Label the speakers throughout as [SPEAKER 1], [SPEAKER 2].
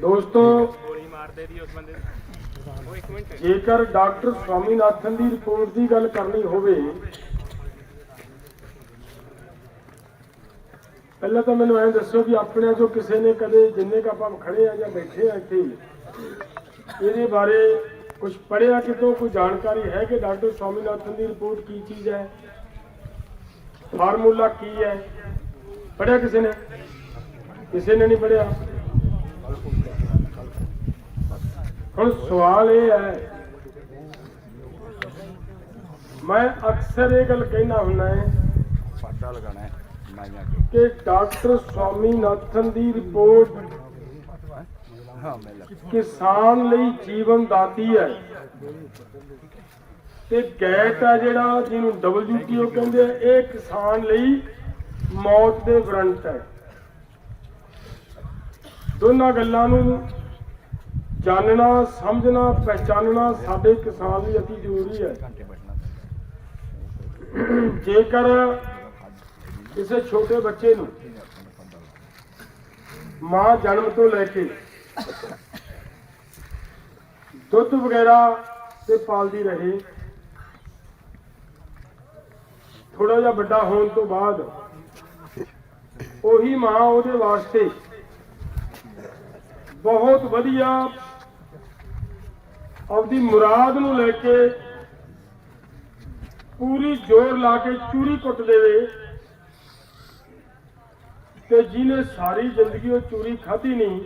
[SPEAKER 1] ਦੋਸਤੋ, ਜੇਕਰ ਡਾਕਟਰ ਸਵਾਮੀਨਾਥਨ ਦੀ ਰਿਪੋਰਟ ਦੀ ਗੱਲ ਕਰਨੀ ਹੋਵੇ, ਪਹਿਲਾਂ ਤਾਂ ਮੈਨੂੰ ਐਂ ਦੱਸੋ ਵੀ ਆਪਣੇ ਜੋ ਕਿਸੇ ਨੇ ਕਦੇ ਜਿੰਨੇ ਕ ਆਪਾਂ ਖੜੇ ਆ ਜਾਂ ਬੈਠੇ ਆ ਇੱਥੇ, ਇਹਦੇ ਬਾਰੇ ਕੁਝ ਪੜਿਆ ਕਿਤੋਂ, ਕੋਈ ਜਾਣਕਾਰੀ ਹੈ ਕਿ ਡਾਕਟਰ ਸਵਾਮੀਨਾਥਨ ਦੀ ਰਿਪੋਰਟ ਕੀ ਚੀਜ਼ ਹੈ? ਫਾਰਮੂਲਾ ਕੀ ਹੈ? ਪੜਿਆ ਕਿਸੇ ਨੇ? ਕਿਸੇ ਨੇ ਨਹੀਂ ਪੜਿਆ ਹੁਣ ਸਵਾਲ ਇਹ ਹੈ ਮੈਂ ਅਕਸਰ ਇਹ ਗੱਲ ਕਹਿਣਾ ਹੁੰਦਾ ਹੈ
[SPEAKER 2] ਪਾਟਾ ਲਗਾਣਾ ਹੈ ਨਾਈਆਂ
[SPEAKER 1] ਕਿ ਡਾਕਟਰ ਸਵਾਮੀਨਾਥਨ ਦੀ ਰਿਪੋਰਟ
[SPEAKER 2] ਹਾਂ
[SPEAKER 1] ਕਿਸਾਨ ਲਈ ਜੀਵਨ ਦਾਤੀ ਹੈ। ਤੇ ਗੈਟ ਆ ਜਿਹੜਾ ਜਿਹਨੂੰ WTO ਕਹਿੰਦੇ ਆ ਇਹ ਕਿਸਾਨ ਲਈ ਮੌਤ ਦੇ ਵਾਰੰਟ ਹੈ। ਦੋਨਾਂ ਗੱਲਾਂ ਨੂੰ ਜਾਣਨਾ ਸਮਝਣਾ, ਪਹਿਚਾਨਣਾ ਸਾਡੇ ਕਿਸਾਨ ਲਈ ਅਤੀ ਜ਼ਰੂਰੀ ਹੈ। ਜੇਕਰ ਕਿਸੇ ਛੋਟੇ ਬੱਚੇ ਨੂੰ ਮਾਂ ਜਨਮ ਤੋਂ ਲੈ ਕੇ ਦੁੱਧ ਵਗੈਰਾ ਤੇ ਪਾਲਦੀ ਰਹੇ ਥੋੜਾ ਜਿਹਾ ਵੱਡਾ ਹੋਣ ਤੋਂ ਬਾਅਦ ਉਹੀ ਮਾਂ ਉਹਦੇ ਵਾਸਤੇ ਬਹੁਤ ਵਧੀਆ ਆਪਦੀ ਮੁਰਾਦ ਨੂੰ ਲੈ ਕੇ ਪੂਰੀ ਜ਼ੋਰ ਲਾ ਕੇ ਚੂਰੀ ਕੁੱਟ ਦੇਵੇ ਤੇ ਜਿਹਨੇ ਸਾਰੀ ਜ਼ਿੰਦਗੀ ਉਹ ਚੂਰੀ ਖਾਧੀ ਨਹੀਂ,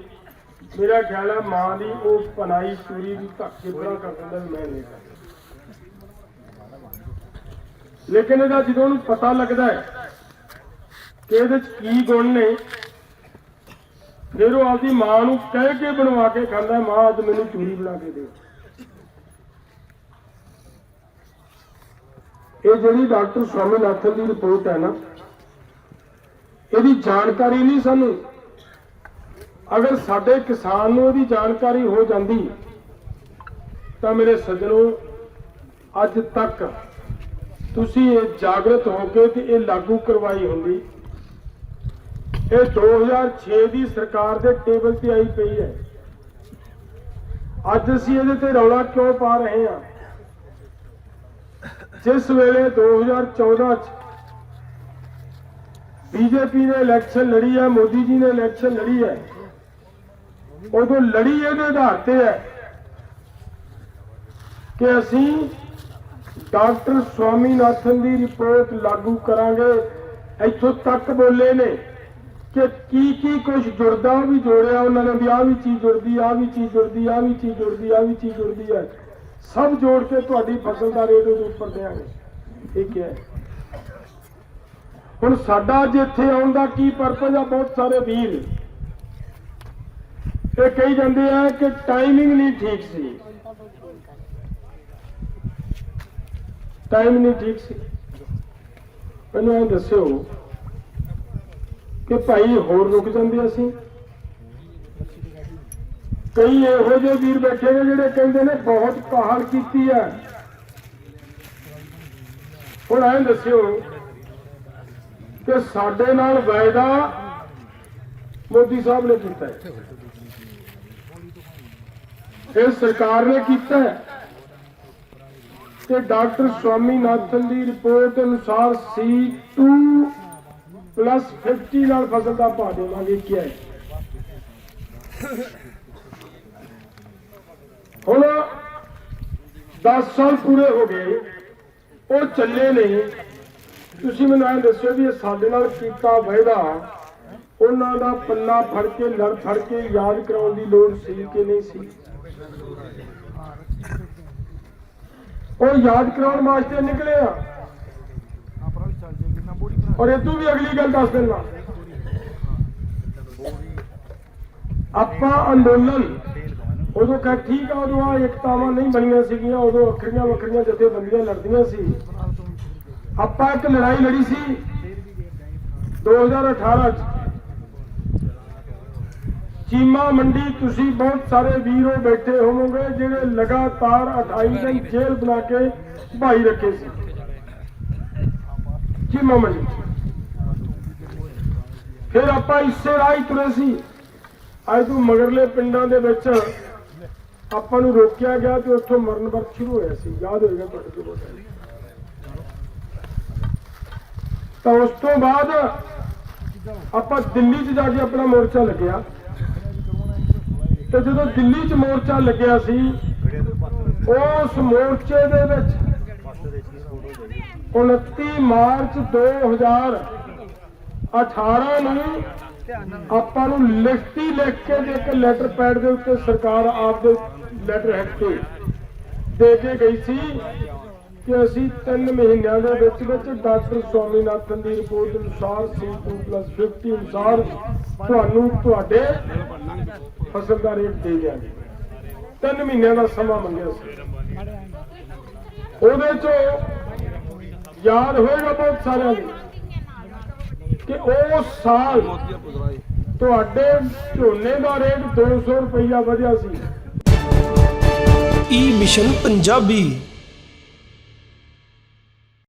[SPEAKER 1] ਮੇਰਾ ਖਿਆਲ ਹੈ ਮਾਂ ਦੀ ਉਹ ਪਨਾਈ ਚੂਰੀ ਦੀ ਧੱਕੇ ਬੜਾ ਕਰ ਦਿੰਦਾ ਵੀ ਮੈਂ ਨਹੀਂ ਕਰਦਾ ਲੇਕਿਨ ਇਹਦਾ ਜਦੋਂ ਉਹਨੂੰ ਪਤਾ ਲੱਗਦਾ ਹੈ ਕਿ ਇਹਦੇ ਚ ਕੀ ਗੁਣ ਨੇ, ਫਿਰ ਉਹ ਆਪਦੀ ਮਾਂ ਨੂੰ ਕਹਿ ਕੇ ਬਣਵਾ ਕੇ ਖਾਂਦਾ, ਮਾਂ, ਅੱਜ ਮੈਨੂੰ ਚੂਰੀ ਬਣਾ ਕੇ ਦੇ। ਇਹ ਜਿਹੜੀ ਡਾਕਟਰ ਸਵਾਮੀਨਾਥਨ ਦੀ ਰਿਪੋਰਟ ਹੈ ਨਾ, ਇਹਦੀ ਜਾਣਕਾਰੀ ਨਹੀਂ ਸਾਨੂੰ। ਅਗਰ ਸਾਡੇ ਕਿਸਾਨ ਨੂੰ ਇਹਦੀ ਜਾਣਕਾਰੀ ਹੋ ਜਾਂਦੀ, ਤਾਂ ਮੇਰੇ ਸੱਜਣੋ, ਅੱਜ ਤੱਕ ਤੁਸੀਂ ਇਹ ਜਾਗਰਤ ਹੋ ਕੇ ਤੇ ਇਹ ਲਾਗੂ ਕਰਵਾਈ ਹੁੰਦੀ। ਇਹ 2006 ਦੀ ਸਰਕਾਰ ਦੇ ਟੇਬਲ ਤੇ ਆਈ ਪਈ ਹੈ। ਅੱਜ ਅਸੀਂ ਇਹਦੇ ਤੇ ਰੌਲਾ ਕਿਉਂ ਪਾ ਰਹੇ ਹਾਂ? ਜਿਸ ਵੇਲੇ 2014 ਚ ਬੀਜੇਪੀ ਨੇ ਇਲੈਕਸ਼ਨ ਲੜੀ ਹੈ, ਮੋਦੀ ਜੀ ਨੇ ਇਲੈਕਸ਼ਨ ਲੜੀ ਹੈ, ਉਦੋਂ ਲੜੀ ਇਹਦੇ ਆਧਾਰ ਤੇ ਹੈ ਕਿ ਅਸੀਂ ਡਾਕਟਰ ਸਵਾਮੀਨਾਥਨ ਦੀ ਰਿਪੋਰਟ ਲਾਗੂ ਕਰਾਂਗੇ। ਇੱਥੋਂ ਤੱਕ ਬੋਲੇ ਨੇ ਕਿ ਕੀ ਕੀ ਕੁਝ ਜੁੜਦਾ ਵੀ ਜੋੜਿਆ ਉਹਨਾਂ ਨੇ ਵੀ ਆਹ ਵੀ ਚੀਜ਼ ਜੁੜਦੀ, ਆਹ ਵੀ ਚੀਜ਼ ਜੁੜਦੀ, ਆਹ ਵੀ ਚੀਜ਼ ਜੁੜਦੀ, ਆਹ ਵੀ ਚੀਜ਼ ਜੁੜਦੀ ਹੈ। ਸਭ ਜੋੜ ਕੇ ਤੁਹਾਡੀ ਫਸਲ ਦਾ ਰੇਟ ਉਹਦੇ ਉੱਪਰ ਦੇਾਂਗੇ ਇਹ ਹੈ? ਹੁਣ ਸਾਡਾ ਅੱਜ ਇੱਥੇ ਆਉਣ ਦਾ ਕੀ ਪਰਪਸ ਆ? ਬਹੁਤ ਸਾਰੇ ਵੀਰ ਇਹ ਕਹੀ ਜਾਂਦੇ ਆ ਕਿ ਟਾਈਮਿੰਗ ਨਹੀਂ ਠੀਕ ਸੀ। ਟਾਈਮ ਨਹੀਂ ਠੀਕ ਸੀ। ਮੈਨੂੰ ਇਹ ਦੱਸਿਓ ਕਿ ਭਾਈ ਹੋਰ ਰੁਕ ਜਾਂਦੇ ਅਸੀਂ? ਕਈ ਇਹੋ ਜਿਹੇ ਵੀਰ ਬੈਠੇ ਨੇ ਜਿਹੜੇ ਕਹਿੰਦੇ ਨੇ ਬਹੁਤ ਕਾਹਲ ਕੀਤੀ ਹੈ। ਹੁਣ ਐਂ ਦੱਸਿਓ ਕਿ ਸਾਡੇ ਨਾਲ ਵਾਅਦਾ ਮੋਦੀ ਸਾਹਿਬ ਨੇ ਕੀਤਾ ਹੈ। ਫਿਰ ਸਰਕਾਰ ਨੇ ਕੀਤਾ ਹੈ ਕਿ ਡਾਕਟਰ ਸਵਾਮੀਨਾਥਨ ਦੀ ਰਿਪੋਰਟ ਅਨੁਸਾਰ C2 ਪਲੱਸ 50 ਨਾਲ ਫਸਲ ਦਾ ਭਾਅ ਦੇਵਾਂਗੇ ਕੀ ਹੈ। ਹੁਣ 10 ਸਾਲ ਪੂਰੇ ਹੋ ਗਏ, ਉਹ ਚੱਲੇ ਨਹੀਂ। ਤੁਸੀਂ ਮੈਨੂੰ ਐਂ ਦੱਸਿਓ ਵੀ ਇਹ ਸਾਡੇ ਨਾਲ ਕੀਤਾ ਵਾਅਦਾ, ਉਹਨਾਂ ਦਾ ਪੱਲਾ ਫੜ ਕੇ, ਲੜ ਫੜ ਕੇ ਯਾਦ ਕਰਾਉਣ ਦੀ ਲੋੜ ਸੀ ਕਿ ਨਹੀਂ ਸੀ? ਉਹ ਯਾਦ ਕਰਾਉਣ ਵਾਸਤੇ ਨਿਕਲੇ ਆ। ਔਰ ਇਹ ਤੋਂ ਵੀ ਅਗਲੀ ਗੱਲ ਦੱਸ ਦਿੰਦਾ। ਆਪਾਂ ਅੰਦੋਲਨ ਉਦੋਂ ਕਹ ਠੀਕ ਆ, ਉਦੋਂ ਆ ਇਕਤਾਵਾਂ ਨਹੀਂ ਬਣੀਆਂ ਸੀਗੀਆਂ, ਉਦੋਂ ਵੱਖਰੀਆਂ ਵੱਖਰੀਆਂ ਜਥੇਬੰਦੀਆਂ ਲੜਦੀਆਂ ਸੀ। ਆਪਾਂ ਇੱਕ ਲੜਾਈ ਲੜੀ ਸੀ 2018 ਚ। ਚੀਮਾ ਮੰਡੀ, ਤੁਸੀਂ ਬਹੁਤ ਸਾਰੇ ਵੀਰੋ ਬੈਠੇ ਹੋਵੋਗੇ, ਜਿਹੜੇ ਲਗਾਤਾਰ 28 ਦਿਨ ਜੇਲ੍ਹ ਬਣਾ ਕੇ ਭਾਈ ਰੱਖੇ ਸੀ। ਚੀਮਾ ਮੰਡੀ। ਫਿਰ ਆਪਾਂ ਇਸੇ ਰਾਹ ਹੀ ਤੁਰੇ ਸੀ। ਅੱਜ ਤੋਂ ਮਗਰਲੇ ਪਿੰਡਾਂ ਦੇ ਵਿੱਚ ਆਪਾਂ ਨੂੰ ਰੋਕਿਆ ਗਿਆ ਤੇ ਉੱਥੋਂ ਮਰਨ ਵਰਤ ਸ਼ੁਰੂ ਹੋਇਆ ਸੀ। ਯਾਦ ਹੋਏਗਾ ਤੁਹਾਡੇ ਕੋਲ ਤਾਂ ਉਸ ਤੋਂ ਬਾਅਦ ਆਪਾਂ ਦਿੱਲੀ 'ਚ ਜਾ ਕੇ ਆਪਣਾ ਮੋਰਚਾ ਲੱਗਿਆ। ਤੇ ਜਦੋਂ ਦਿੱਲੀ 'ਚ ਮੋਰਚਾ ਲੱਗਿਆ ਸੀ, ਉਸ ਮੋਰਚੇ ਦੇ ਵਿੱਚ 29 ਮਾਰਚ 2018 ਨੂੰ ਆਪਾਂ ਨੂੰ ਲਿਖਤੀ ਲਿਖ ਕੇ ਤੇ ਇੱਕ ਲੈਟਰ ਪੈਡ ਦੇ ਉੱਤੇ ਸਰਕਾਰ ਆਪ ਦੇ ਲੈਟਰ ਹੈਡ ਤੇ ਦੇ ਕੇ ਗਈ ਸੀ ਕਿ ਅਸੀਂ 3 ਮਹੀਨਿਆਂ ਦੇ ਵਿੱਚ ਵਿੱਚ ਡਾਕਟਰ ਸਵਾਮੀਨਾਥਨ ਦੀ ਰਿਪੋਰਟ ਅਨੁਸਾਰ C2+50 ਅਨੁਸਾਰ ਤੁਹਾਨੂੰ ਤੁਹਾਡੇ ਫਸਲ ਦਾ ਰੇਟ ਦੇ ਦਿਆਂਗੇ। 3 ਮਹੀਨਿਆਂ ਦਾ ਸਮਾਂ ਮੰਗਿਆ ਸੀ। ਉਹਦੇ ਚੋਂ ਯਾਦ ਹੋਏਗਾ ਬਹੁਤ ਸਾਰਿਆਂ ਨੂੰ। ਕਿ ਉਸ ਸਾਲ ਤੁਹਾਡੇ ਝੋਨੇ ਦਾ ਰੇਟ 200 ਰੁਪਈਆ ਵਧਿਆ ਸੀ।
[SPEAKER 3] ਈ ਮਿਸ਼ਨ ਪੰਜਾਬੀ